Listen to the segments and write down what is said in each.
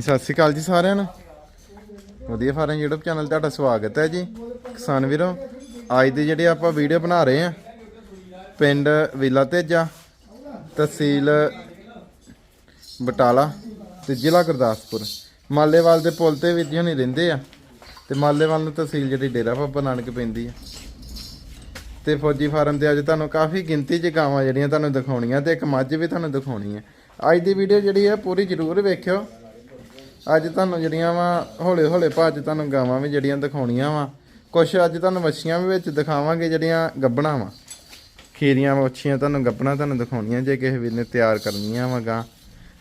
ਸਤਿ ਸ਼੍ਰੀ ਅਕਾਲ ਜੀ ਸਾਰਿਆਂ ਨੂੰ। ਵਧੀਆ ਫਾਰਮ YouTube ਚੈਨਲ ਤੁਹਾਡਾ ਸਵਾਗਤ ਹੈ ਜੀ। ਕਿਸਾਨ ਵੀਰੋ, ਅੱਜ ਦੀ ਜਿਹੜੀ ਆਪਾਂ ਵੀਡੀਓ ਬਣਾ ਰਹੇ ਆ ਪਿੰਡ ਵਿਲਾ ਤੇਜਾ, ਤਹਿਸੀਲ ਬਟਾਲਾ ਤੇ ਜ਼ਿਲ੍ਹਾ ਗੁਰਦਾਸਪੁਰ। ਮਾਲੇਵਾਲ ਦੇ ਪੁਲ ਤੇ ਵੀਰ ਜੀ ਰਹਿੰਦੇ ਆ ਤੇ ਮਾਲੇਵਾਲ ਨੂੰ ਤਹਿਸੀਲ ਜਿਹੜੀ ਡੇਰਾ ਬਾਬਾ ਨਾਨਕ ਪੈਂਦੀ ਆ। ਤੇ ਫੌਜੀ ਫਾਰਮ ਤੇ ਅੱਜ ਤੁਹਾਨੂੰ ਕਾਫੀ ਗਿਣਤੀ 'ਚ ਗਾਵਾਂ ਜਿਹੜੀਆਂ ਤੁਹਾਨੂੰ ਦਿਖਾਉਣੀਆਂ ਤੇ ਇੱਕ ਮੱਝ ਵੀ ਤੁਹਾਨੂੰ ਦਿਖਾਉਣੀ ਹੈ ਅੱਜ ਦੀ ਵੀਡੀਓ ਜਿਹੜੀ ਹੈ ਪੂਰੀ ਜ਼ਰੂਰ ਵੇਖਿਓ। ਅੱਜ ਤੁਹਾਨੂੰ ਜਿਹੜੀਆਂ ਵਾ, ਹੌਲੇ ਹੌਲੇ ਭਾਜ ਤੁਹਾਨੂੰ ਗਾਵਾਂ ਵੀ ਜਿਹੜੀਆਂ ਦਿਖਾਉਣੀਆਂ ਵਾ। ਕੁਛ ਅੱਜ ਤੁਹਾਨੂੰ ਮੱਛੀਆਂ ਵੀ ਵਿੱਚ ਦਿਖਾਵਾਂਗੇ ਜਿਹੜੀਆਂ ਗੱਬਣਾ ਵਾ। ਖੀਰੀਆਂ ਮੱਛੀਆਂ ਤੁਹਾਨੂੰ ਗੱਬਣਾ ਤੁਹਾਨੂੰ ਦਿਖਾਉਣੀਆਂ, ਜੇ ਕਿਸੇ ਵੀਰ ਨੇ ਤਿਆਰ ਕਰਨੀਆਂ ਵਾ ਗਾਂ।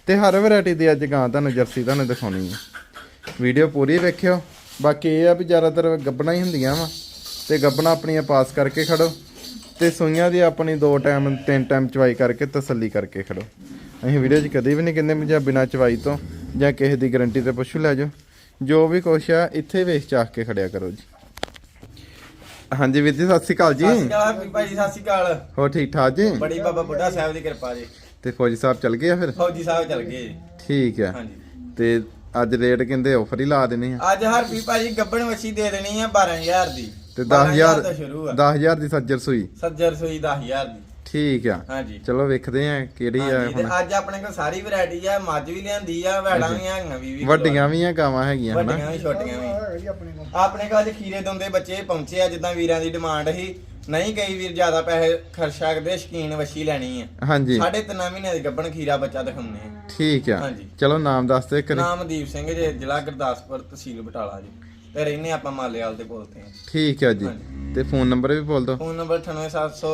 ਤੇ ਹਰ ਵੈਰਾਈਟੀ ਦੀ ਅੱਜ ਗਾਂ ਤੁਹਾਨੂੰ ਜਰਸੀ ਤੁਹਾਨੂੰ ਦਿਖਾਉਣੀ ਹੈ ਵੀਡੀਓ ਪੂਰੀ ਵੇਖਿਓ। ਬਾਕੀ ਇਹ ਆ ਵੀ ਜ਼ਿਆਦਾਤਰ ਗੱਬਣਾ ਹੀ ਹੁੰਦੀਆਂ ਵਾ। ਤੇ ਗੱਬਣਾ ਆਪਣੀਆਂ ਪਾਸ ਕਰਕੇ ਖੜੋ। ਤੇ ਸੂਈਆਂ ਦੀ ਆਪਣੀ ਦੋ ਟਾਈਮ ਤਿੰਨ ਟਾਈਮ ਚਵਾਈ ਕਰਕੇ ਤਸੱਲੀ ਕਰਕੇ ਖੜੋ। ਅਸੀਂ ਵੀਡੀਓ 'ਚ ਕਦੇ ਵੀ ਨਹੀਂ ਕਹਿੰਦੇ ਵੀ ਜਾਂ ਬਿਨਾਂ ਚਵਾਈ ਤੋਂ ਜਾਂ ਕਿਸੇ ਦੀ ਗਾਰੰਟੀ ਤੇ ਪਸ਼ੂ ਲੈ ਜਾਓ। ਜੋ ਵੀ ਕੁਛ ਆ ਇੱਥੇ ਵੇਚ ਚਾਹ ਕੇ ਖੜਿਆ ਕਰੋ ਜੀ। ਹਾਂਜੀ ਵੀਰ ਜੀ ਸਤਿ ਸ਼੍ਰੀ ਅਕਾਲ ਜੀ। ਸਤਿ ਸ਼੍ਰੀ ਅਕਾਲ ਵੀ ਭਾਈ ਜੀ ਸਤਿ ਸ਼੍ਰੀ ਅਕਾਲ। ਹੋ ਠੀਕ ਠਾਕ ਜੀ? ਬੜੀ ਬਾਬਾ ਬੁੱਢਾ ਸਾਹਿਬ ਦੀ ਕਿਰਪਾ ਜੀ। ਤੇ ਫੌਜੀ ਸਾਹਿਬ ਚੱਲ ਗਏ ਆ ਫਿਰ? ਫੌਜੀ ਸਾਹਿਬ ਚੱਲ ਗਏ ਜੀ। ਠੀਕ ਆ। ਹਾਂਜੀ। ਤੇ ਅੱਜ ਰੇਟ ਕਹਿੰਦੇ ਆਫਰ ਹੀ ਲਾ ਦੇਣੇ ਆ। ਅੱਜ ਹਰ ਵੀ ਭਾਜੀ ਗੱਬਣ ਵੱਛੀ ਦੇ ਦੇਣੀ ਆ 12000 ਦੀ। ਤੇ 12000 10000 ਤੋਂ ਸ਼ੁਰੂ ਆ। 10000 ਦੀ ਸੱਜਰ ਸੂਈ। ਸੱਜਰ ਸੂਈ 10000 ਦੀ। ਠੀਕ ਆ। ਹਾਂਜੀ। ਚਲੋ ਵੇਖਦੇ ਆ ਕਿਹੜੀ ਆ ਹਾਂਜੀ ਤੇ ਹੁਣ। ਅੱਜ ਆਪਣੇ ਕੋਲ ਸਾਰੀ ਵੈਰਾਈਟੀ ਆ ਮੱਝ ਵੀ ਲਿਆਂਦੀ ਆ ਵੈੜਾਂ ਵੀ ਹੈਗੀਆਂ ਵੀ ਵੀ ਵੱਡੀਆਂ ਵੀ ਆ ਗਾਵਾਂ ਹੈਗੀਆਂ ਹਨਾ? ਵੱਡੀਆਂ ਵੀ ਛੋਟੀਆਂ ਵੀ। ਆਪਣੇ ਕੋਲ। ਅੱਜ ਖੀਰੇ ਦੋਂਦੇ ਬੱਚੇ ਪਹੁੰਚੇ ਆ ਜਿੱਦਾਂ ਵੀਰਾਂ ਦੀ ਡਿਮਾਂਡ ਸੀ। ਨਹੀਂ ਕਈ ਵੀਰ ਜ਼ਿਆਦਾ ਪੈਸੇ ਖਰਚ ਸਕਦੇ ਸ਼ਕੀਨ ਵੱਛੀ ਲੈਣੀ ਆ। ਹਾਂਜੀ। ਸਾਢੇ ਤਿੰਨ ਮਹੀਨਿਆਂ ਦੀ ਗੱਬਣ ਖੀਰਾ ਬੱਚਾ ਦਿਖਾਉਂਦੇ ਆ। ਠੀਕ ਆ। ਹਾਂਜੀ। ਚਲੋ ਨਾਮ ਦੱਸ ਦੇ ਕਰੀ ਨਾਮ ਦੀਪ ਸਿੰਘ ਜੀ ਜ਼ਿਲ੍ਹਾ ਗੁਰਦਾਸਪੁਰ ਤਹਿਸੀਲ ਬਟਾਲਾ ਜੀ। ਤੇ ਰਹਿੰਦੇ ਆਪਾਂ ਮਾਲੇਵਾਲ ਤੇ ਬੋਲਦੇ ਹਾਂ ਠੀਕ ਆ ਜੀ। ਤੇ ਫੋਨ ਨੰਬਰ ਵੀ ਬੋਲ ਦਿਓ। ਫੋਨ ਨੰਬਰ 98700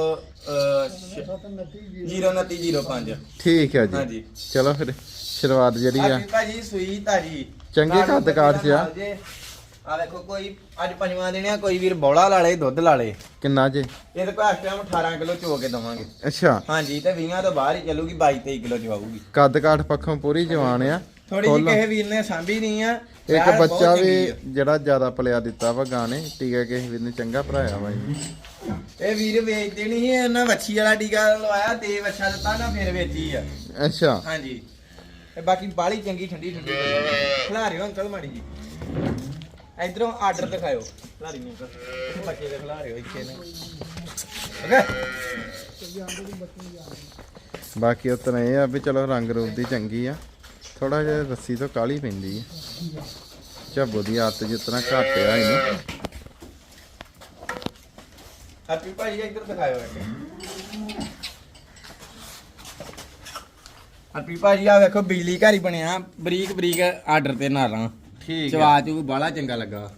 0905 ਠੀਕ ਆ ਜੀ। ਚਲੋ ਫਿਰ ਸ਼ੁਰੂਆਤ ਜਿਹੜੀ ਆ। ਆ ਭਾਜੀ ਸੂਈ ਤਾਜੀ। ਚੰਗੇ ਕੱਦ ਕਾਠ 'ਚ ਆ। ਆ ਵੇਖੋ ਕੋਈ ਅੱਜ ਪੰਜਵਾਂ ਦਿਨ ਆ ਕੋਈ ਵੀਰ ਬੌਲਾ ਲਾ ਲੇ ਦੁੱਧ ਲਾ ਲੇ। ਕਿੰਨਾ ਜੀ? ਇਹਦੇ ਕੋਲ ਇਸ ਟਾਈਮ 18 ਕਿਲੋ ਚੋ ਕੇ ਦਵਾਂਗੇ। ਅੱਛਾ। ਹਾਂਜੀ ਤੇ 20 ਤੋਂ ਬਾਹਰ ਹੀ ਚੱਲੂਗੀ 22 23 ਕਿਲੋ ਚਵਾਊਗੀ। ਕੱਦ ਕਾਠ ਪੱਖੋਂ ਪੂਰੀ ਜਵਾਨ ਆ। ਥੋੜੀ ਜਿਹੀ। ਕਿਸੇ ਵੀਰ ਨੇ ਸਾਂਭੀ ਨਹੀਂ ਆ। ਇੱਕ ਬੱਚਾ ਵੀ। ਜਿਹੜਾ ਜ਼ਿਆਦਾ ਪਲਿਆ ਦਿੱਤਾ ਵਾ ਗਾਣੇ ਟੀਕਾ ਕਿਸੇ ਵੀਰ ਨੇ ਚੰਗਾ ਭਰਾਇਆ ਵਾ ਜੀ ਇਹ ਵੀਰ ਵੇਚਦੇ ਨਹੀਂ ਸੀ ਇਹਨਾਂ ਵੱਛੀ ਵਾਲਾ ਟੀਕਾ ਲਵਾਇਆ ਤੇ ਵੱਛਾ ਦਿੱਤਾ ਨਾ ਫਿਰ ਵੇਚੀ ਆ। ਅੱਛਾ। ਹਾਂਜੀ। ਤੇ ਬਾਕੀ ਬਾਲੀ ਚੰਗੀ ਠੰਡੀ ਠੰਡੀ ਖਿਲਾਰਿਓ ਅੰਕਲ ਮਾੜੀ ਜੀ। ਇਧਰੋਂ ਆਰਡਰ ਦਿਖਾਇਓ। ਖਿਲਾਰੀ ਨੂੰ ਅੰਕਲ। ਬੱਚੇ ਦੇ ਖਿਲਾਰਿਓ ਇੱਥੇ ਨੇ। ਓਕੇ। ਬਾਕੀ ਉਤਨਾ ਇਹ ਆ ਵੀ ਚਲੋ ਰੰਗ ਰੂਪ ਦੀ ਚੰਗੀ ਆ। ਥੋੜਾ ਜਿਹਾ ਰੱਸੀ ਤੋਂ ਕਾਲੀ ਪੈਂਦੀ ਆ ਝੱਬੋ ਦੀ ਆਦਤ ਜਿਤਨਾ ਘੱਟ ਆ ਇਹਨੂੰ। ਹੈਪੀ ਭਾਈ ਇੱਧਰ ਦਿਖਾਇਓ ਇੱਕ। ਹੈਪੀ ਭਾਜੀ ਆ ਵੇਖੋ ਬਿਜਲੀ ਘਰ ਹੀ ਬਣਿਆ। ਬਰੀਕ ਬਰੀਕ ਆਰਡਰ ਤੇ ਨਾਲਾਂ ਠੀਕ ਚਵਾ ਚੂ ਬਾਲਾ ਚੰਗਾ ਲੱਗਾ।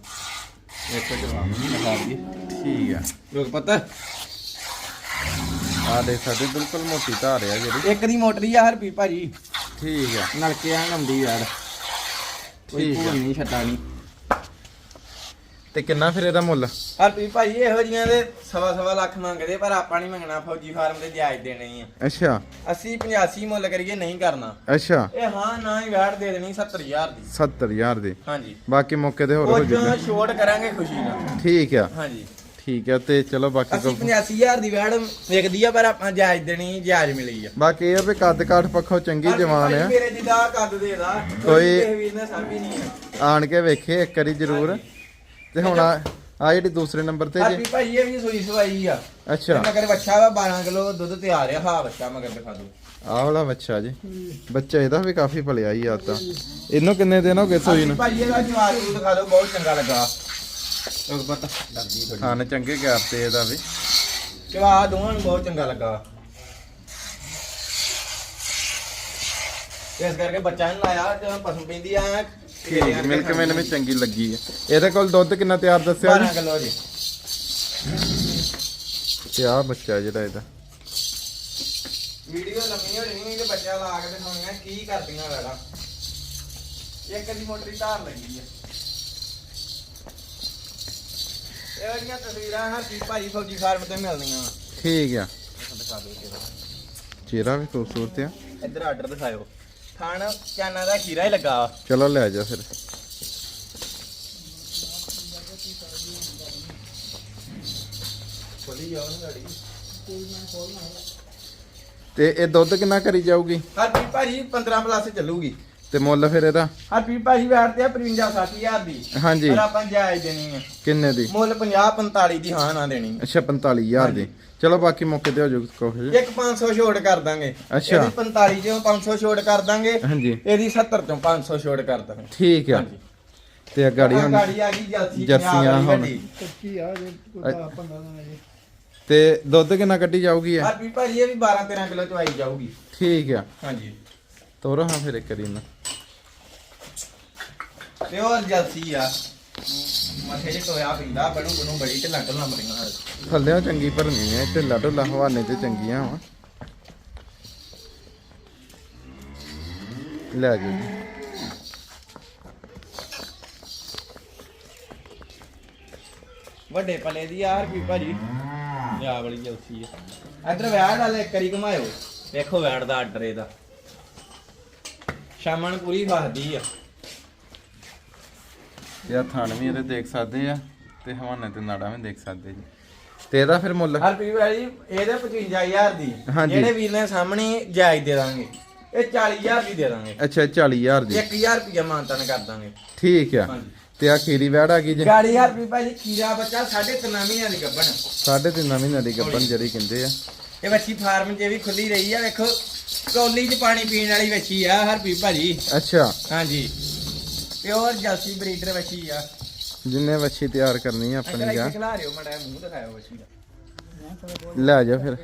ਵੇਖੋ ਜਵਾਬ ਦਿਖਾ ਜੀ ਠੀਕ ਆ। ਲੋਕ ਪਤਾ। ਆ ਦੇ ਸਾਡੇ ਬਿਲਕੁਲ ਮੋਟੀ ਧਾਰ ਆ ਜਿਹੜੀ। ਇੱਕ ਦੀ ਮੋਟਰ ਹੀ ਆ ਹਰਪੀ ਭਾਜੀ ਠੀਕ ਆ। ਨਲਕੇ ਆ ਲੰਦੀ ਯਾਰ। ਕੋਈ ਠੀਕ ਆ। ਨਹੀਂ ਛੱਟਾ ਨਹੀਂ। ਤੇ ਕਿੰਨਾ ਫਿਰ ਇਹਦਾ ਮੁੱਲ? ਹਰਪੀ ਭਾਜੀ ਇਹੋ ਜੀਆਂ ਦੇ ਸਵਾ ਸਵਾ ਲੱਖ ਮੰਗਦੇ ਪਰ ਆਪਾਂ ਨਹੀਂ ਮੰਗਣਾ ਫੌਜੀ ਫਾਰਮ ਦੇ ਜਾਇਜ਼ ਦੇਣੇ ਆ। ਅੱਛਾ। 80 85 ਮੁੱਲ ਕਰੀਏ ਨਹੀਂ ਕਰਨਾ। ਅੱਛਾ। ਇਹ ਹਾਂ ਨਾ ਹੀ ਵੈਟ ਦੇ ਦੇਣੀ 70000 ਦੀ। 70000 ਦੇ। ਹਾਂਜੀ। ਬਾਕੀ ਮੌਕੇ ਤੇ ਹੋਰ ਹੋ ਉਹ ਜੂਗਾ। ਜੋ ਛੋਟ ਕਰਾਂਗੇ ਖੁਸ਼ੀ ਨਾਲ। ਠੀਕ ਆ। ਹਾਂਜੀ। ਠੀਕ ਆ ਤੇ ਚਲੋ ਬਾਕੀ ਅਸੀਂ ਕੋ 85000 ਦੀ ਵੈਟ ਵਿਕਦੀ ਆ ਪਰ ਆਪਾਂ ਜਾਇਜ਼ ਦੇਣੀ ਜਾਇਜ਼ ਮਿਲੀ ਆ। ਬਾਕੀ ਇਹ ਆ ਵੀ ਕੱਦ ਕਾਠ ਪੱਖੋਂ ਚੰਗੀ ਜਵਾਨ ਆ। ਮੇਰੇ ਜਿੱਦਾਂ ਕੱਦ ਦੇ ਦਾ। ਕੋਈ- ਕਿਸੇ ਵੀਰ ਨੇ ਸਾਂਭੀ ਨਹੀਂ ਆ। ਆਣ ਕੇ ਵੇਖੇ ਇੱਕ ਵਾਰੀ ਜ਼ਰੂਰ। ਤੇ ਹੁਣ ਆ ਆ ਜਿਹੜੀ ਦੂਸਰੇ ਨੰਬਰ ਤੇ ਹਰਪੀ ਜੀ ਭਾਈ ਇਹ ਵੀ ਸੂਈ ਸਵਾਈ ਆ। ਅੱਛਾ। ਮਗਰ ਬੱਚਾ ਵਾ 12 ਕਿਲੋ ਦੁੱਧ ਤਿਆਰ ਆ ਹਾਂ ਬੱਚਾ ਮਗਰ ਦਿਖਾ ਦੋ ਆਹ ਵਾਲਾ ਬੱਚਾ ਜੀ। ਬੱਚਾ ਇਹਦਾ ਵੀ ਕਾਫੀ ਭਲਿਆ ਹੀ ਆ ਤਾਂ। ਇਹਨੂੰ ਕਿੰਨੇ ਦਿਨ ਹੋ ਗਏ ਸੋਈ ਨੂੰ? ਭਾਈ ਇਹਦਾ ਜਵਾਬ ਦਿਖਾ ਦਿਓ ਬਹੁਤ ਚੰਗਾ ਲੱਗਾ। ਲੋਕ ਪਤਾ ਡਰਦੀ ਥੋੜੀ ਖਾਣ ਚੰਗੇ ਗੈਪ ਤੇ ਇਹਦਾ ਵੀ। ਜਵਾਬ ਦੋਵਾਂ ਨੂੰ ਬਹੁਤ ਚੰਗਾ ਲੱਗਾ। ਇਸ ਕਰਕੇ ਬੱਚਾ ਨੂੰ ਲਾਇਆ ਜਦੋਂ ਪਸੂ ਪੈਂਦੀ ਆ। ਠੀਕ ਮਿਲਕ ਮੈਨ ਵੀ ਚੰਗੀ ਲੱਗੀ ਹੈ ਇਹਦੇ ਕੋਲ ਦੁੱਧ ਕਿੰਨਾ ਤਿਆਰ ਦੱਸਿਆ 12 ਜੀ ਕਿਲੋ ਜੀ। ਤੇ ਆਹ ਬੱਚਾ ਜਿਹੜਾ ਇਹਦਾ। ਵੀਡੀਓ ਲੰਮੀ ਹੋ ਜਣੀ ਤੇ ਬੱਚਾ ਲਾ ਕੇ ਦਿਖਾਉਣੀਆਂ ਕੀ ਕਰਦੀਆਂ ਵੈੜਾ। ਇੱਕ ਦੀ ਮੋਟਰੀ ਧਾਰ ਲੱਗੀ ਆ। ਇਹ ਜਿਹੜੀਆਂ ਤਸਵੀਰਾਂ ਹਰਪੀ ਭਾਈ ਫੌਜੀ ਫਾਰਮ ਤੇ ਮਿਲਦੀਆਂ ਠੀਕ ਆ। ਦਿਖਾ ਦਿਓ ਕਿਹੜਾ। ਚਿਹਰਾ ਵੀ ਖੂਬਸੂਰਤ ਆ। ਇੱਧਰ ਆਰਡਰ ਦਿਖਾਇਓ। ਥਾਣ ਚਾਨਾ ਦਾ ਖੀਰਾ ਹੀ ਲੱਗਾ ਵਾ। ਚਲੋ ਲੈ ਜਾ ਫਿਰ। ਖੋਲੀ ਜਾਓ ਨਾ ਗਾੜੀ। ਤੇ ਇਹ ਦੁੱਧ ਕਿੰਨਾ ਕਰੀ ਜਾਊਗੀ? ਹਰਪੀ ਭਾਜੀ 15 ਪਲੱਸ ਚੱਲੂਗੀ। ਤੇ ਮੁੱਲ ਫਿਰ ਇਹਦਾ? ਹਰਪੀ ਭਾਜੀ ਤੇ ਆ 55 60000 ਦੀ। ਹਾਂਜੀ। ਪਰ ਆਪਾਂ ਜਾਇਜ਼ ਦੇਣੀ ਆ। ਕਿੰਨੇ ਦੀ? ਮੁੱਲ 50 45 ਦੀ ਹਾਂ ਨਾ ਦੇਣੀ। ਅੱਛਾ 45000 ਦੀ। ਚਲੋ ਬਾਕੀ ਮੌਕੇ ਤੇ ਹੋ ਜੀ ਇੱਕ 500 ਛੋੜ ਕਰ ਦਾਂਗੇ। ਅੱਛਾ। ਇਹਦੀ 45 ਚੋਂ 500 ਛੋੜ ਕਰ ਦਾਂਗੇ। ਹਾਂਜੀ। ਇਹਦੀ 70 ਚੋਂ 500 ਛੋੜ ਕਰ ਦਾਂਗੇ। ਠੀਕ ਆ। ਹਾਂਜੀ। ਤੇ ਆ ਗਾੜੀ ਹੁਣ ਗਾੜੀ ਆ ਗਈ ਜਰਸੀ ਜਰਸੀਆਂ ਹੁਣ। ਕੱਚੀ ਆ ਜੇ ਕੋਈ 15 ਦਿਨ ਜੀ। ਤੇ ਦੁੱਧ ਕਿੰਨਾ ਕੱਢੀ ਜਾਊਗੀ ਆ ਹਰਪੀ ਭਾਜੀ ਇਹ ਵੀ 12 13 ਕਿਲੋ ਚ ਆਈ ਜਾਊਗੀ। ਠੀਕ ਆ। ਹਾਂਜੀ। ਤੋਰੋ ਹਾਂ ਫਿਰ ਇੱਕ ਕਰੀ ਨਾ ਤੇ ਹੋਰ ਜਲਸੀ ਆ ਮੱਥੇ 'ਚ ਟੋਇਆ ਪੀਂਦਾ ਬਣੂ ਬਣੂ ਬੜੀ ਢਿੱਲਾਂ ਢਿੱਲਾਂ ਬੜੀਆਂ ਥੱਲਿਓ ਚੰਗੀ ਭਰਨੀ ਹੈ ਢਿੱਲਾ ਢੁੱਲਾ ਹਵਾਨੇ ਤੇ ਚੰਗੀਆਂ ਵਾ। ਲੈ ਜਾਓ ਜੀ। ਵੱਡੇ ਪਲੇ ਦੀ ਆ ਹਰਪੀ ਭਾਜੀ। ਲਿਆ ਵਾਲੀ ਜਲਸੀ ਆ। ਇਧਰ ਵੈੜ ਵਾਲੇ ਇੱਕ ਵਾਰੀ ਘੁਮਾਇਓ। ਵੇਖੋ ਵੈੜ ਦਾ ਆਰਡਰ ਇਹਦਾ। ਸ਼ਾਮਾਂ ਨੂੰ ਪੂਰੀ ਫਸਦੀ ਆ। ਆ ਥਣ ਵੀ ਇਹਦੇ ਦੇਖ ਸਕਦੇ ਆ ਤੇ ਹਵਾਨੇ ਤੇ ਨਾੜਾ ਵੀ ਦੇਖ ਸਕਦੇ ਜੀ। ਤੇ ਇਹਦਾ ਫਿਰ ਮੁੱਲ? ਹਰਪੀ ਭਾਜੀ ਇਹਦੇ 55000 ਦੀ। ਹਾਂਜੀ। ਜਿਹੜੇ ਵੀਰ ਨੇ ਸਾਹਮਣੇ ਜਾਇਜ਼ ਦੇ ਦਾਂਗੇ। ਇਹ 40000 ਦੀ ਦੇ ਦਾਂਗੇ। ਅੱਛਾ 40000 ਦੀ। 1000 ਰੁਪਇਆ ਮਾਨਤਨ ਕਰ ਦਾਂਗੇ। ਠੀਕ ਆ। ਹਾਂਜੀ। ਤੇ ਆ ਖੀਰੀ ਵੈੜ ਆ ਗਈ ਜੀ? ਗਾੜੀ ਹਰਪੀ ਭਾਜੀ ਖੀਰਾ ਬੱਚਾ ਸਾਢੇ ਤਿੰਨ ਮਹੀਨਿਆਂ ਦੀ ਗੱਭਣ। ਸਾਢੇ ਤਿੰਨ ਮਹੀਨਿਆਂ ਦੀ ਗੱਬਨ ਜਿਹੜੀ ਕਹਿੰਦੇ ਆ। ਇਹ ਵੱਛੀ ਫਾਰਮ 'ਚ ਵੀ ਖੁੱਲੀ ਰਹੀ ਆ ਵੇਖੋ। ਕੌਲੀ 'ਚ ਪਾਣੀ ਪੀਣ ਵਾਲੀ ਵੱਛੀ ਆ ਹਰਪੀ ਭਾਜੀ। ਅੱਛਾ। ਹਾਂਜੀ। ਪਿਓਰ ਜਲਸੀ ਬਰੀਡਰ ਵੱਛੀ ਆ। ਜਿੰਨੇ ਵੱਛੀ ਤਿਆਰ ਕਰਨੀ ਆ ਆਪਣੀ ਇੱਥੇ ਖਿਲਾ ਰਿਓ ਮੜਾ ਮੂੰਹ ਦਿਖਾਇਓ ਵੱਛੀ ਦਾ। ਲੈ ਜਾ ਫਿਰ।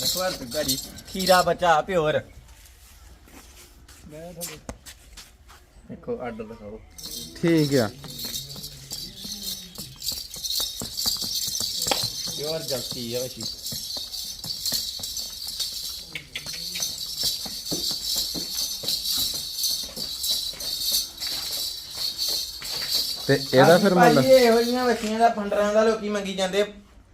ਵੇਖੋ ਹਰਪੀ ਭਾਜੀ ਖੀਰਾ ਬੱਚਾ ਪਿਓਰ। ਦੇਖੋ ਆਰਡਰ ਦਿਖਾਓ। ਠੀਕ ਆ। ਪਿਓਰ ਜਲਸੀ ਆ ਵੱਛੀ। ਤੇ ਇਹਦਾ ਫਿਰ ਮੁੱਲ? ਭਾਜੀ ਇਹੋ ਜਿਹੀਆਂ ਵੱਛੀਆਂ ਦਾ ਫੰਡਰਾਂ ਦਾ ਲੋਕੀ ਮੰਗੀ ਜਾਂਦੇ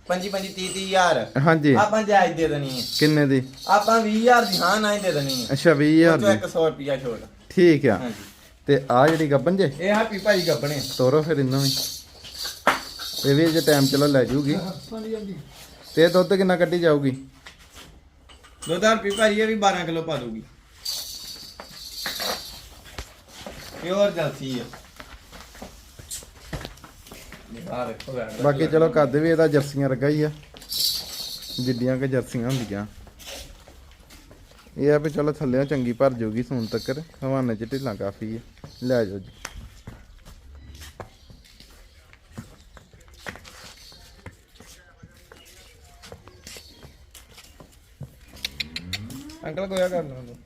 25 25 30 30 ਹਜ਼ਾਰ। ਹਾਂਜੀ। ਆਪਾਂ ਜਾਇਜ਼ ਦੇ ਦੇਣੀ ਹੈ ਕਿੰਨੇ ਦੀ? ਆਪਾਂ 20000 ਦੀ ਹਾਂ ਨਾ ਹੀ ਦੇ ਦੇਣੀ ਹੈ ਅੱਛਾ ਉਹ 20000 ਚੋਂ ਦੀ। 100 ਰੁਪਿਆ ਛੋੜ ਠੀਕ ਆ। ਤੇ ਆ ਜਿਹੜੀ ਗੱਬਨ ਜੇ? ਇਹ ਹੈਪੀ ਭਾਜੀ ਗੱਬਣੇ ਤੋਰੋ ਫਿਰ ਇਹਨੂੰ ਵੀ। ਇਹ ਵੀ ਜੇ ਟਾਈਮ ਚਲੋ ਲੈ ਜੂਗੀ। ਤੇ ਦੁੱਧ ਕਿੰਨਾ ਕੱਢੀ ਜਾਊਗੀ? ਦੁੱਧ ਹੈਪੀ ਭਾਜੀ ਇਹ ਵੀ 12 ਕਿਲੋ ਪਾ ਦੂਗੀ ਪਿਓਰ ਜਲਸੀ ਹੈ ਬੈਠ ਬਾਕੀ ਚਲੋ ਕੱਦ ਵੀ ਇਹਦਾ ਜਰਸੀਆਂ ਵਰਗਾ ਹੀ ਆ। ਜਿੱਡੀਆਂ ਕਿ ਜਰਸੀਆਂ ਹੁੰਦੀਆਂ। ਇਹ ਆ ਵੀ ਚਲੋ ਥੱਲਿਓਂ ਚੰਗੀ ਭਰ ਜਾਊਗੀ ਸੂਨ ਤੱਕ ਹਵਾਨੇ ਚ ਢਿੱਲਾਂ ਕਾਫੀ ਆ। ਲੈ ਜਾਓ ਜੀ। ਅੰਕਲ ਕੋਇਆ ਕਰ ਲਓ।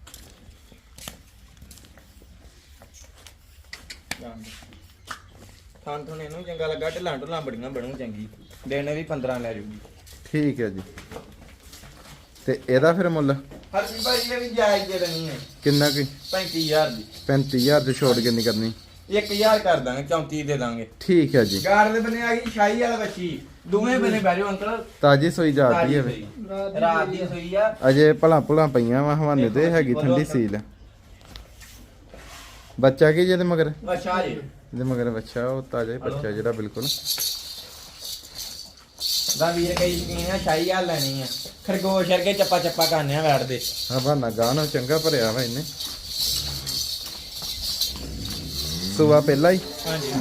ਥਾਂ ਤੋਂ ਇਹਨੂੰ ਚੰਗਾ ਲੱਗਾ ਢਿੱਲਾਂ ਢੁੱਲਾਂ ਬੜੀਆਂ ਬਣੂ ਚੰਗੀ। ਦਿਨ ਵੀ 15 ਲੈ ਜੂਗੀ। ਠੀਕ ਹੈ ਜੀ। ਤੇ ਇਹਦਾ ਫਿਰ ਮੁੱਲ? ਹਰਪੀ ਭਾਜੀ ਇਹ ਵੀ ਜਾਇਜ਼ ਦੇ ਦੇਣੀ ਹੈ। ਕਿੰਨਾ ਕੀ? 35000 ਦੀ। 35000 ਦੀ ਛੋਟ ਕਿੰਨੀ ਕਰਨੀ? 1000 ਕਰ ਦਾਂਗੇ 34 ਦੇ ਦਾਂਗੇ। ਠੀਕ ਹੈ ਜੀ। ਗਾੜ ਦੇ ਬਨੇ ਆ ਗਈ ਸ਼ਾਹੀ ਵਾਲਾ ਬੱਚੀ। ਦੋਵੇਂ ਬਨੇ ਬਹਿ ਜਾਓ ਅੰਕਲ। ਤਾਜੀ ਸੋਈ ਜਾਤੀ ਤਾਜ਼ੀ ਹੈ ਸੂਈ। ਰਾਤ ਦੀ ਸੂਈ ਆ। ਅਜੇ ਭਲਾ ਭੁਲਾ ਪਈਆਂ ਵਾ ਹਵਾਨੇ ਤੇ ਦੇਖੋ, ਹੈਗੀ ਬੋਲੋ ਠੰਡੀ ਫਿਰ। ਸੀਲ। ਬੱਚਾ ਕੀ ਜਿਹਦੇ ਮਗਰ? ਅੱਛਾ ਜੀ। ਇਹਦੇ ਮਗਰ ਬੱਚਾ ਉਹ ਤਾਜ਼ਾ ਹੀ ਬੱਚਾ ਜਿਹੜਾ ਬਿਲਕੁਲ। ਦਾ ਵੀਰ ਕਈ ਸ਼ਕੀਨ ਆ ਸ਼ਾਹੀ ਹਾਲ ਲੈਣੀ ਆ। ਖਰਗੋਸ਼ ਵਰਗੇ ਚੱਪਾ ਚੱਪਾ ਕਾਨਿਆ ਬੈਠਦੇ ਹਵਾਨਾ ਗਾਣਾ ਚੰਗਾ ਭਰਿਆ ਵਾ ਇਹਨੇ। ਸੁਬਾ ਪਹਿਲਾਂ ਹੀ। ਹਾਂਜੀ।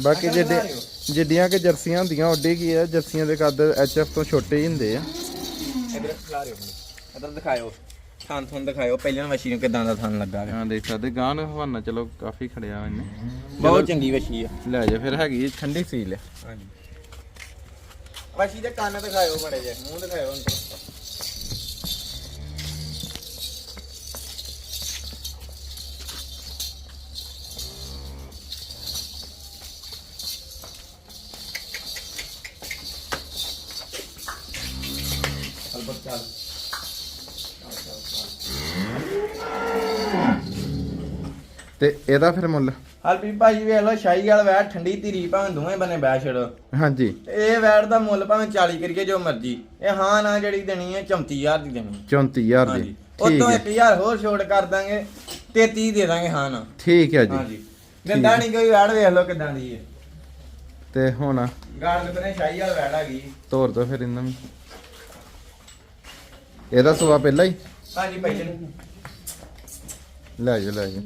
ਬਾਕੀ ਲਿਓ। ਜਿੱਡੀਆਂ ਕਿ ਜਰਸੀਆਂ ਹੁੰਦੀਆਂ ਓਡੇ ਕੀ ਆ? ਜਰਸੀਆਂ ਦੇ ਕੱਦ ਐਚਐਫ ਤੋਂ ਛੋਟੇ ਹੀ ਹੁੰਦੇ ਆ। ਇਧਰ ਖਿਲਾ ਰਿਓ ਇਧਰ ਦਿਖਾਇਓ। ਥਾਂ ਥਾਂ ਦਿਖਾਇਓ ਪਹਿਲਾਂ ਵਸ਼ੀ ਨੂੰ ਕਿਦਾਂ ਦਾ ਥਾਂ ਲੱਗਾ ਹੈ ਹਾਂ ਦੇਖ ਸਕਦੇ ਗਾਣ ਹਵਾਨਾ ਚਲੋ ਕਾਫੀ ਖੜਿਆ ਇਹਨੇ। ਬਹੁਤ ਚੰਗੀ ਵਸ਼ੀ ਆ। ਲੈ ਜਾ ਫਿਰ ਹੈਗੀ ਠੰਡੀ ਸੀਲ ਹਾਂਜੀ। ਵਸ਼ੀ ਦੇ ਕੰਨ ਦਿਖਾਇਓ ਬੜੇ ਜੇ ਮੂੰਹ ਦਿਖਾਇਓ ਤੇ ਇਹਦਾ ਫਿਰ ਮੁੱਲ? ਹਰਪ੍ਰੀਤ ਭਾਜੀ ਵੇਖ ਲਓ ਸ਼ਾਹੀ ਵਾਲਾ ਵੈੜ ਠੰਡੀ ਧੀਰੀ ਭਾਵੇਂ ਦੋਵੇਂ ਬਨੇ ਬਹਿ ਛੜੋ ਹਾਂਜੀ। ਇਹ ਵੈੜ ਦਾ ਮੁੱਲ ਭਾਵੇਂ 40 ਕਰੀਏ ਜੋ ਮਰਜ਼ੀ। ਇਹ ਹਾਂ ਨਾ ਜਿਹੜੀ ਦੇਣੀ ਹੈ 34000 ਦੀ ਦੇਣੀ ਹੈ। 34000 ਹਾਂਜੀ ਦੀ। ਠੀਕ ਉਤੋਂ ਹੈ। 1000 ਹੋਰ ਛੋੜ ਕਰ ਦਾਂਗੇ 33 ਦੇ ਦਾਂਗੇ ਹਾਂ ਨਾ। ਠੀਕ ਹੈ ਜੀ। ਹਾਂਜੀ। ਗੰਦਾ ਨਹੀਂ ਕੋਈ ਵੈੜ ਵੇਖ ਲਓ ਕਿਦਾਂ ਦੀ ਹੈ। ਤੇ ਹੁਣ? ਗਾਰਡ ਬਨੇ ਸ਼ਾਹੀ ਵਾਲਾ ਵੈੜ ਆ ਗਈ। ਤੋਰ ਦੋ ਫਿਰ ਇਹਨਾਂ ਨੂੰ। ਇਹਦਾ ਸੁਬਾ ਪਹਿਲਾਂ ਹੀ? ਹਾਂਜੀ ਭਾਈ ਜੀ। ਲੈ ਜਾ ਲੈ ਜਾ।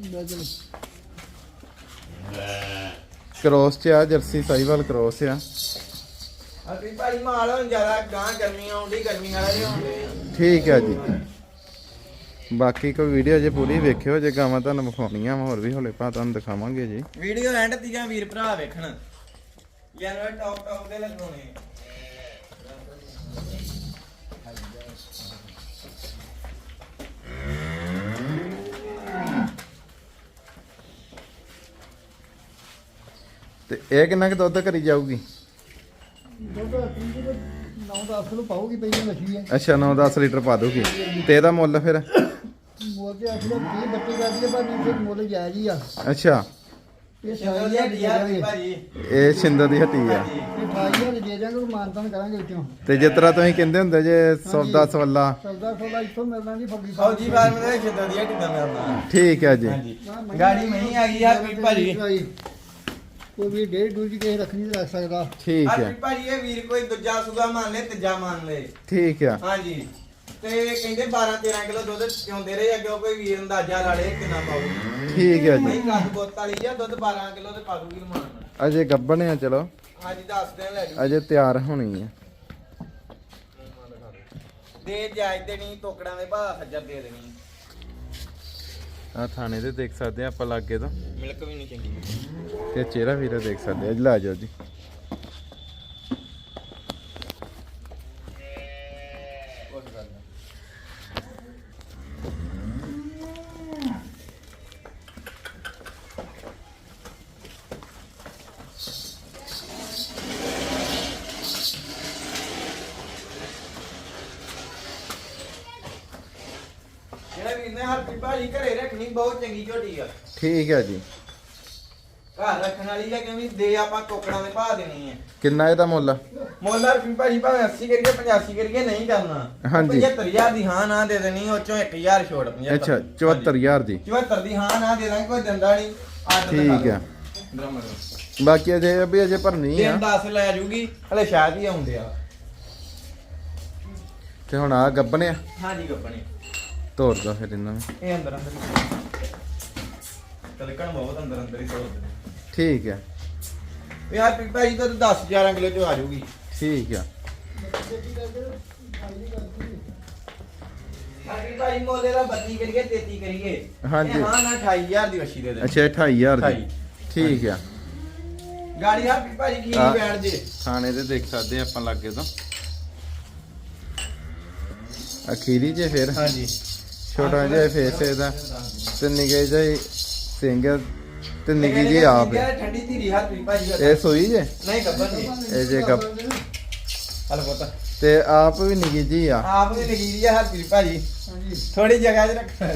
ਕ੍ਰੋਸ ਚ ਆ ਜਰਸੀ ਸਾਈਵਾਲ ਕ੍ਰੋਸ ਆ। ਅਸੀਂ ਭਾਈ ਮਾਲ ਹੁਣ ਜ਼ਿਆਦਾ ਗਾਂ ਗਰਮੀ ਆਉਂਦੀ ਗਰਮੀ ਵਾਲਾ ਲਿਆਉਂਦੇ ਆ। ਠੀਕ ਹੈ ਜੀ। ਬਾਕੀ ਕੋਈ ਵੀਡੀਓ ਜੇ ਪੂਰੀ ਵੇਖਿਓ ਜੇ ਗਾਵਾਂ ਤੁਹਾਨੂੰ ਵਿਖਾਉਣੀਆਂ ਹੋਰ ਵੀ ਹੌਲੇ ਪਾ ਤੁਹਾਨੂੰ ਦਿਖਾਵਾਂਗੇ ਜੀ। ਵੀਡੀਓ ਐਂਡ ਤੀਆਂ ਵੀਰ ਭਰਾ ਵੇਖਣ? ਜਾਨਵਰ ਟੌਪ ਟੌਪ ਦੇ ਲਗਾਉਣੇ ਤੇ ਇਹ ਕਿੰਨਾ ਕੁ ਦੁੱਧ ਕਰੀ ਜਾਊਗੀ? ਦੁੱਧ 9-10 ਕਿਲੋ ਪਾਉਗੀ ਪਈ ਮੱਛੀ ਹੈ ਅੱਛਾ 9-10 ਲੀਟਰ ਪਾ ਦੂਗੀ ਤੇ ਇਹਦਾ ਮੁੱਲ ਫਿਰ? ਮੋਲ ਤੇ ਅਸਲ 20 ਬੱਤੀ ਕਰਦੀ ਹੈ ਪਰ ਨਹੀਂ ਮੁੱਲ ਜਾਇਜ਼ ਹੀ ਆ। ਅੱਛਾ। ਇਹ ਚਲੋ ਸਾਰੀ ਜੀ ਦੇ ਯਾਰ ਦਾਂਗੇ। ਭਾਜੀ ਇਹ ਛਿੰਦਰ ਦੀ ਹੱਟੀ ਆ। ਇਹ 28000 ਦੇ ਦਾਂਗੇ ਮਾਨਤਾਨ ਕਰਾਂਗੇ ਵਿੱਚੋਂ। ਤੇ ਜਿਸ ਤਰ੍ਹਾਂ ਤੁਸੀਂ ਕਹਿੰਦੇ ਹੁੰਦੇ ਜੇ ਸੌਦਾ ਸਵੱਲਾ। ਸੌਦਾ ਸੌਦਾ ਇੱਥੋਂ ਮਿਲਣਾ ਨਹੀਂ ਫੱਗੀ ਫੌਜੀ ਫਾਰਮ ਦੇ ਖੇਤਾਂ ਦੀ ਕਿਦਾਂ ਮਿਲਦਾ। ਠੀਕ ਹੈ ਜੀ। ਹਾਂਜੀ। ਗਾੜੀ ਨਹੀਂ ਆ ਗਈ ਕੋਈ ਭਾਜੀ। ਕੋਈ ਵੀ ਡੇਢ ਦੂਜੀ ਕਿਸੇ ਰੱਖਣੀ ਤੇ ਰੱਖ ਸਕਦਾ। ਠੀਕ ਹੈ। ਭਾਜੀ ਇਹ ਵੀਰ ਕੋਈ ਦੂਜਾ ਸੁਗਾ ਮੰਨ ਲੈ ਤੀਜਾ ਮੰਨ ਲੈ। ਠੀਕ ਆ ਹਾਂਜੀ। ਤੇ ਕਹਿੰਦੇ 12 13 ਕਿਲੋ ਦੁੱਧ ਪਿਉਂਦੇ ਰਹੇ ਅੱਗੇ ਕੋਈ ਵੀਰ ਅੰਦਾਜ਼ਾ ਲਾ ਲੇ ਕਿੰਨਾ ਪਾਊਗੀ ਠੀਕ ਹੈ ਜੀ। ਨਹੀਂ ਕੱਦ ਬੋਤ ਵਾਲੀ ਆ ਦੁੱਧ 12 ਕਿਲੋ ਤੇ ਪਾ ਦੂਗੀ ਰਮਾਨ। ਅਜੇ ਗੱਬਣ ਆ ਚਲੋ। ਅੱਜ 10 ਦਿਨ ਲੈ ਜੂ। ਅਜੇ ਤਿਆਰ ਹੋਣੀ ਆ। ਦੇ ਜਾਇਜ਼ ਦੇਣੀ ਟੋਕੜਾਂ ਦੇ ਭਾਅ ਹਜ਼ਾਰ ਦੇ ਦੇਣੀ। ਆ ਥਾਣੇ ਤੇ ਦੇਖ ਸਕਦੇ ਆ ਆਪਾਂ ਲਾਗੇ ਤੋਂ। ਮਿਲਕ ਵੀ ਨਹੀਂ ਚੰਗੀ। ਤੇ ਚਿਹਰਾ ਵੀਰੇ ਦੇਖ ਸਕਦੇ ਆ ਜੀ ਲੈ ਜਾਓ ਜੀ ਉਸ ਗੱਲ ਦਾ ਜਿਹੜਾ ਵੀਰ ਭਾਜੀ ਘਰੇ ਰੱਖਣੀ ਬਹੁਤ ਚੰਗੀ ਝੋਟੀ ਆ। ਠੀਕ ਹੈ ਜੀ। ਘਰ ਰੱਖਣ ਵਾਲੀ ਆ ਕਿਉਂਕਿ ਦੇ ਆਪਾਂ ਟੋਕੜਾਂ ਦੇ ਭਾਅ ਦੇਣੀ ਹੈ ਕਿੰਨਾ ਇਹਦਾ ਮੁੱਲ? ਮੋਲਾ ਵੀ ਭਾਜੀ ਭਾਵੇਂ 80 ਕਰੀਏ 85 ਕਰੀਏ ਨਹੀਂ ਕਰਨਾ। ਹਾਂਜੀ। 75000 ਦੀ ਹਾਂ ਨਾ ਦੇ ਦੇਣੀ ਉਹ ਚੋਂ 1000 ਛੋੜ 75 ਅੱਛਾ 74000 ਦੀ। 74 ਦੀ ਹਾਂ ਨਾ ਦੇ ਦਾਂਗੇ ਕੋਈ ਦਿੰਦਾ ਨਹੀਂ ਆਰਡਰ ਠੀਕ ਆ। ਬਾਕੀ ਅਜੇ ਵੀ ਅਜੇ ਭਰਨੀ ਆ। ਦਿਨ 10 ਲੈ ਜੂਗੀ ਹਲੇ ਸ਼ਾਇਦ ਹੀ ਆਉਂਦੇ ਆ। ਤੇ ਹੁਣ ਆ ਗੱਬਣੇ ਆ। ਹਾਂਜੀ ਗੱਪਣੀ ਤੋੜ ਦੋ ਫਿਰ ਇਹਨਾਂ ਨੂੰ। ਇਹ ਅੰਦਰ ਅੰਦਰ ਤਲਕਣ ਬਹੁਤ ਅੰਦਰ ਅੰਦਰ ਹੀ ਤੋੜ ਦੇ ਠੀਕ ਹੈ। ਯਾਰ ਭਾਜੀ ਤਾਂ 10 11 ਕਿਲੋ ਚ ਆ ਜੂਗੀ ਠੀਕ ਆ। ਹਾਂਜੀ ਭਾਜੀ ਮੋਲੇ ਦਾ 32 ਕਰੀਏ 33 ਕਰੀਏ। ਹਾਂਜੀ। ਇਹ ਹਾਂ ਨਾ 28000 ਦੀ ਵਸ਼ੀ ਦੇ ਦੇ। ਅੱਛਾ 28000 ਦੀ। ਠੀਕ ਆ। ਗਾੜੀ ਆ ਵੀ ਭਾਜੀ ਕੀ ਆ। ਬੈਠ ਜੇ। ਥਾਣੇ ਤੇ ਦੇਖ ਸਕਦੇ ਆ ਆਪਾਂ ਲਾਗੇ ਤੋਂ। ਅਖੀਰੀ ਜੇ ਫਿਰ। ਹਾਂਜੀ। ਛੋਟਾ ਜਿਹਾ ਫੇਸ ਇਹਦਾ। ਤੇ ਨਿਗੇ ਜਿਹਾ ਸਿੰਘ ਆ, ਤੇ ਨਿੱਕੀ ਜੀ ਆਪ ਹੈ। ਠੰਡੀ ਧੀਰੀ ਹੱਥ ਵੀ ਭਾਜੀ ਇਹ ਸੋਈ ਜੇ? ਨਹੀਂ ਗੱਬਰ ਨਹੀਂ। ਇਹ ਜੇ ਗੱਪ ਹਲ ਪੁੱਤ। ਤੇ ਆਪ ਵੀ ਨਿੱਕੀ ਜੀ ਆ। ਆਪ ਨੇ ਲਗੀ ਦੀ ਹੱਥ ਵੀ ਭਾਜੀ। ਹਾਂਜੀ। ਥੋੜੀ ਜਗ੍ਹਾ 'ਚ ਰੱਖਣਾ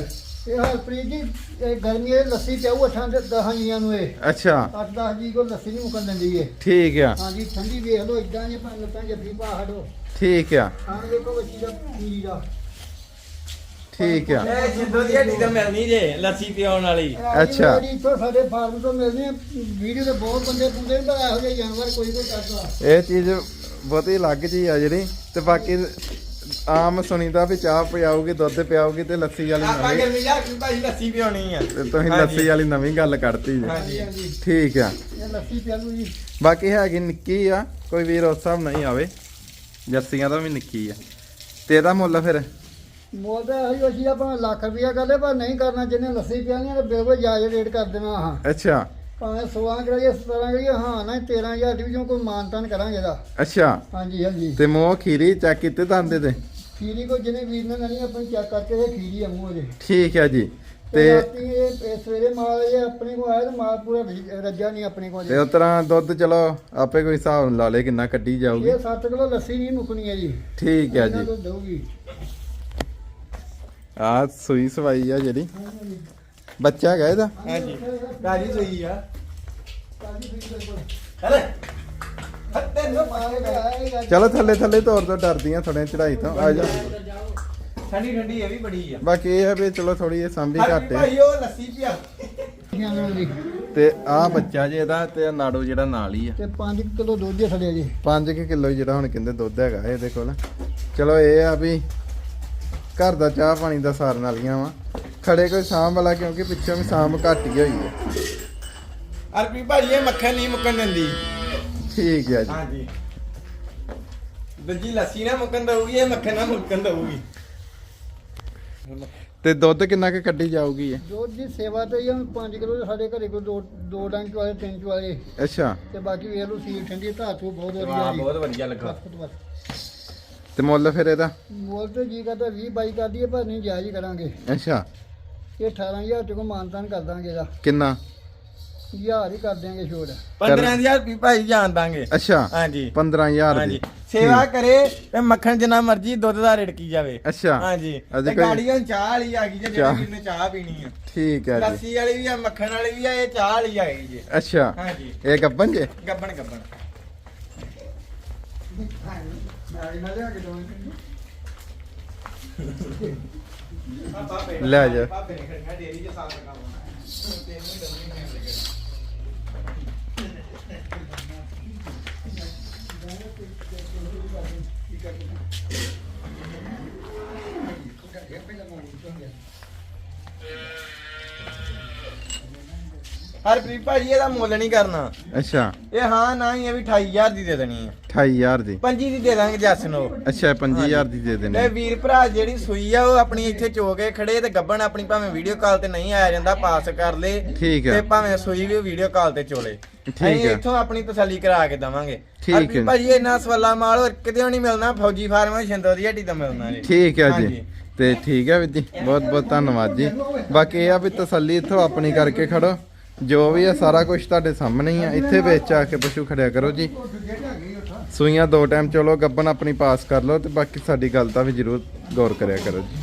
ਇਹ ਹਰਪ੍ਰੀਤ ਜੀ ਇਹ ਗਰਮੀ ਇਹ ਲੱਸੀ ਪਿਆਉ ਅਠਾਂ ਦੇ ਦਹਾਂ ਜੀਆਂ ਨੂੰ ਇਹ। ਅੱਛਾ। 8-10 ਜੀ ਕੋ ਲੱਸੀ ਨਹੀਂ ਮੁਕਣ ਦਿੰਦੀ ਇਹ। ਠੀਕ ਆ। ਹਾਂਜੀ ਠੰਡੀ ਵੇਖ ਲਓ ਇਦਾਂ ਜੇ ਭਾਂ ਲੱਤਾਂ ਜੱਫੀ ਪਾ ਹਟੋ ਠੀਕ ਆ। ਆਣ ਵੇਖੋ ਬੱਚੀ ਦਾ ਪੀਰੀ ਦਾ ਠੀਕ ਆ। ਇਹ ਜਿੱਦੋਂ ਦੀ ਹੱਡੀ ਤਾਂ ਮਿਲਣੀ ਜੇ ਲੱਸੀ ਪਿਆਉਣ ਵਾਲੀ। ਅੱਛਾ। ਇੱਥੋਂ ਸਾਡੇ ਫਾਰਮ ਤੋਂ ਮਿਲਦੀ ਹੈ ਵੀਡੀਓ ਤੇ ਬਹੁਤ ਬੰਦੇ ਪੁੰਦੇ ਨੇ ਪਰ ਇਹੋ ਜਿਹੇ ਜਾਨਵਰ ਕੋਈ ਕੋਈ ਕਰਦਾ। ਇਹ ਚੀਜ਼ ਬਹੁਤੀ ਅਲੱਗ ਜੀ ਆ ਜਿਹੜੀ ਤੇ ਬਾਕੀ ਆਮ ਸੁਣੀਦਾ ਵੀ ਚਾਹ ਪਿਆਉਗੀ ਦੁੱਧ ਪਿਆਉਗੀ ਤੇ ਲੱਸੀ ਵਾਲੀ ਆਪਾਂ ਨਵੀਂ। ਗਰਮੀ ਜਾ ਕੇ ਭਾਜੀ ਲੱਸੀ ਪਿਆਉਣੀ ਆ। ਤੇ ਤੁਸੀਂ ਹਾਂਜੀ। ਲੱਸੀ ਵਾਲੀ ਨਵੀਂ ਗੱਲ ਕਰਤੀ ਜੀ। ਹਾਂਜੀ। ਹਾਂਜੀ ਠੀਕ ਆ। ਇਹ ਲੱਸੀ ਪਿਆਲੂ ਜੀ। ਬਾਕੀ ਹੈਗੀ ਨਿੱਕੀ ਆ ਕੋਈ ਵੀਰ ਉਸ ਹਿਸਾਬ ਨਹੀਂ ਆਵੇ। ਜਰਸੀਆਂ ਤਾਂ ਵੀ ਨਿੱਕੀ ਆ। ਤੇ ਇਹਦਾ ਮੁੱਲ ਫਿਰ? ਮੋਲ ਤਾਂ ਇਹੋ ਜਿਹੀ ਆਪਾਂ ਲੱਖ ਰੁਪਇਆ ਕਰਦੇ ਪਰ ਨਹੀਂ ਕਰਨਾ ਜਿਹਨੇ ਲੱਸੀ ਪਿਆਣੀ ਤੇ ਬਿਲਕੁਲ ਜਾਇਜ਼ ਰੇਟ ਕਰ ਦੇਣਾ ਹਾਂ ਅੱਛਾ। ਭਾਵੇਂ 16 ਕਰਾਈਏ 17 ਕਰਾਈਏ ਹਾਂ ਨਾ 13000 ਦੀ ਵਿੱਚੋਂ ਕੋਈ ਮਾਨਤਾਨ ਕਰਾਂਗੇ ਇਹਦਾ। ਅੱਛਾ। ਹਾਂਜੀ ਹਾਂਜੀ। ਤੇ ਮੂੰਹ ਖੀਰੀ ਚੈੱਕ ਕੀਤੇ ਦੰਦੇ ਤੇ? ਖੀਰੀ ਕੋ ਜਿਹਨੇ ਵੀਰ ਨੇ ਨਹੀਂ ਆਪਣੀ ਚੈੱਕ ਕਰਕੇ ਇਹ ਖੀਰੀ ਆ ਮੂੰਹ ਦੇ ਠੀਕ ਆ ਜੀ। ਤੇ ਤੇ ਰਾਤੀ ਇਹ ਇਹ ਸਵੇਰੇ ਮਾਲ ਇਹ ਆਪਣੇ ਕੋ ਆਇਆ ਤੇ ਮਾਲ ਪੂਰਾ ਰੱਜ- ਰੱਜਾ ਨਹੀਂ ਆਪਣੇ ਕੋਲ ਤੇ ਉਸ ਤਰ੍ਹਾਂ ਦੁੱਧ ਚਲੋ ਆਪੇ ਕੋਈ ਹਿਸਾਬ ਲਾ ਲੇ ਕਿੰਨਾ ਕੱਢੀ ਜਾਊਗੀ। ਇਹ 7 ਕਿਲੋ ਲੱਸੀ ਨਹੀਂ ਮੁੱਕਣੀ ਹੈ ਜੀ। ਠੀਕ ਆ ਇਹਨਾਂ ਜੀ। ਤੋਂ ਦਊਗੀ। ਆ ਸੂਈ ਸਵਾਈ ਆ ਜਿਹੜੀ। ਬੱਚਾ ਹੈਗਾ ਇਹਦਾ। ਹਾਂਜੀ। ਰਾਜੀ ਸਹੀ ਆ। ਕਾਜੀ ਹਲੇ। ਚਲੋ ਥੱਲੇ ਥੱਲੇ ਤੋਰ ਤੋਂ ਡਰਦੀਆਂ ਥੋੜੇ ਚੜਾਈ ਤੋਂ। ਆ ਜਾ। ਠੰਡੀ ਠੰਡੀ ਇਹ ਵੀ ਬੜੀ ਆ। ਬਾਕੀ ਇਹ ਆ ਵੀ ਚਲੋ ਥੋੜੀ ਇਹ ਸਾਂਭੀ ਘੱਟ ਹੈ। ਭਾਈ ਉਹ ਲੱਸੀ ਪਿਆ। ਦੀ ਤੇ ਆ ਬੱਚਾ ਜੇ ਇਹਦਾ ਤੇ ਨਾੜੂ ਜਿਹੜਾ ਨਾਲ ਹੀ ਆ। ਤੇ 5 ਕਿਲੋ ਦੁੱਧ ਦੇ ਥੜਿਆ ਜੀ 5 ਕਿਲੋ ਜਿਹੜਾ ਹੁਣ ਕਹਿੰਦੇ ਦੁੱਧ ਹੈਗਾ ਇਹਦੇ ਕੋਲ। ਚਲੋ ਇਹ ਆ ਵੀ ਘਰ ਦਾ ਚਾਹ ਪਾਣੀ ਦਾ ਸਾਰਨ ਵਾਲੀਆਂ ਵਾ। ਖੜੇ ਕੋਈ ਸਾਂਭ ਵਾਲਾ ਕਿਉਂਕਿ ਪਿੱਛੋਂ ਵੀ ਸਾਂਭ ਘੱਟ ਹੀ ਹੋਈ ਹੈ। ਅਰਪੀ ਭਾਜੀ ਇਹ ਮੱਖਣ ਨਹੀਂ ਮੁੱਕਣ ਦਿੰਦੀ। ਠੀਕ ਹੈ ਜੀ। ਹਾਂਜੀ। ਦੂਜੀ ਲੱਸੀ ਨਾ ਮੁੱਕਣ ਦਊਗੀ ਇਹ ਮੱਖਣ ਨਾ ਮੁੱਕਣ ਦਊਗੀ। ਤੇ ਦੁੱਧ ਕਿੰਨਾ ਕੁ ਕੱਢੀ ਜਾਊਗੀ ਇਹ? ਦੁੱਧ ਦੀ ਸੇਵਾ ਤੇ ਹੀ 5 ਕਿਲੋ ਸਾਡੇ ਘਰੇ ਕੋਈ ਦੋ ਦੋ ਵਾਲੇ ਤਿੰਨ ਚ ਵਾਲੇ ਅੱਛਾ। ਤੇ ਬਾਕੀ ਵੇਖ ਲਓ ਸੀਲ ਠੰਡੀ ਧਾਤੂ ਬਹੁਤ ਵਧੀਆ ਜੀ। ਬਹੁਤ ਵਧੀਆ ਲੱਗਾ। ਤੇ ਮੁੱਲ ਫਿਰ ਇਹਦਾ? ਮੁੱਲ ਤੇ ਜੀ ਕਰਦਾ 20 22 ਕਰ ਦਈਏ ਪਰ ਨਹੀਂ ਜਾਇਜ਼ ਹੀ ਕਰਾਂਗੇ। ਅੱਛਾ। ਇਹ 18000 ਤੇ ਕੋ ਮਾਨਤਾਨ ਕਰ ਦਾਂਗੇ ਇਹਦਾ। ਕਿੰਨਾ? ਹਜ਼ਾਰ ਹੀ ਕਰ ਦਿਆਂਗੇ ਛੋੜ 15000 ਰੁਪਏ ਭਾਜੀ ਜਾਣ ਦਾਂਗੇ। ਅੱਛਾ। ਹਾਂਜੀ। 15000 ਹਾਂਜੀ। ਦੀ ਸੇਵਾ ਕਰੇ ਤੇ ਮੱਖਣ ਜਿੰਨਾ ਮਰਜ਼ੀ ਦੁੱਧ ਦਾ ਰੜਕੀ ਜਾਵੇ। ਅੱਛਾ। ਹਾਂਜੀ। ਅੱਜ ਤੇ ਕੋਈ- ਗਾੜੀ ਹੁਣ ਚਾਹ ਵਾਲੀ ਆ ਗਈ ਜੇ। ਜਿਹੜੀ ਨੇ ਚਾਹ ਪੀਣੀ ਆ। ਠੀਕ ਹੈ ਜੀ। ਲੱਸੀ ਵਾਲੀ ਵੀ ਆ ਮੱਖਣ ਵਾਲੀ ਵੀ ਆ ਇਹ ਚਾਹ ਵਾਲੀ ਆ ਗਈ ਜੀ। ਅੱਛਾ। ਹਾਂਜੀ। ਇਹ ਗੱਬਨ ਜੇ? ਗੱਬਣ ਗੱਬਣ ਲੈ ਜਾ। ਬਾਬੇ ਨੇ ਖੜੀਆਂ ਡੇਰੀ ਚ ਸਾਲ ਦਾ ਤੈਨੂੰ ਦੰਦੀ ਨਹੀਂ ਲੱਗਣੀ ਹਰਪ੍ਰੀਤ ਭਾਜੀ ਇਹਦਾ ਮੁੱਲ ਨਹੀਂ ਕਰਨਾ। ਅੱਛਾ। ਇਹ ਹਾਂ ਨਾ ਹੀ ਇਹ ਵੀ 28000 ਦੀ ਦੇ ਦੇਣੀ ਹੈ 28000 ਦੀ। ਪੰਜੀ ਦੀ ਦੇ ਦਾਂਗੇ ਜੱਸ ਨੂੰ। ਅੱਛਾ 25000 ਦੀ ਦੇ ਤੇ ਦੇਣੀ ਵੀਰ ਭਰਾ ਜਿਹੜੀ ਸੂਈ ਆ ਉਹ ਆਪਣੀ ਇੱਥੇ ਚੋਕੇ ਖੜੇ ਤੇ ਗੱਬਣ ਆਪਣੀ ਭਾਵੇਂ ਵੀਡੀਓ ਕਾਲ ਤੇ ਨਹੀਂ ਆਇਆ ਜਾਂਦਾ ਪਾਸ ਕਰ ਲੇ ਠੀਕ ਤੇ ਹੈ ਭਾਵੇਂ ਸੂਈ ਵੀ ਵੀਡੀਓ ਕਾਲ ਤੇ ਚੋਲੇ। ਠੀਕ ਅਸੀਂ ਹੈ। ਇੱਥੋਂ ਆਪਣੀ ਤਸੱਲੀ ਕਰਾ ਕੇ ਦਵਾਂਗੇ। ਠੀਕ ਹਰਪ੍ਰੀਤ ਹੈ। ਭਾਜੀ ਇੰਨਾ ਸਵਾਲਾ ਮਾਲ ਹੋਰ ਕਿਤੇ ਨਹੀਂ ਮਿਲਣਾ ਫੌਜੀ ਫਾਰਮ ਸ਼ਿੰਦੋ ਦੀ ਹੱਟੀ ਤੋਂ ਮਿਲਣਾ ਜੀ। ਠੀਕ ਹੈ ਜੀ। ਹਾਂਜੀ। ਤੇ ਠੀਕ ਹੈ ਵੀਰ ਜੀ ਬਹੁਤ ਬਹੁਤ ਧੰਨਵਾਦ ਜੀ। ਬਾਕੀ ਇਹ ਆ ਵੀ ਤਸੱਲੀ ਇੱਥੋਂ ਆਪਣੀ ਕਰਕੇ ਖੜੋ। ਜੋ ਵੀ ਆ ਸਾਰਾ ਕੁਝ ਤੁਹਾਡੇ ਸਾਹਮਣੇ ਹੀ ਆ ਇੱਥੇ ਵਿੱਚ ਆ ਕੇ ਪਸ਼ੂ ਖੜਿਆ ਕਰੋ ਜੀ। ਸੂਈਆਂ ਦੋ ਟਾਈਮ ਚਲੋ ਗੱਬਨ ਆਪਣੀ ਪਾਸ ਕਰ ਲਓ ਤੇ ਬਾਕੀ ਸਾਡੀ ਗੱਲ ਤਾਂ ਵੀ ਜ਼ਰੂਰ ਗੌਰ ਕਰਿਆ ਕਰੋ ਜੀ।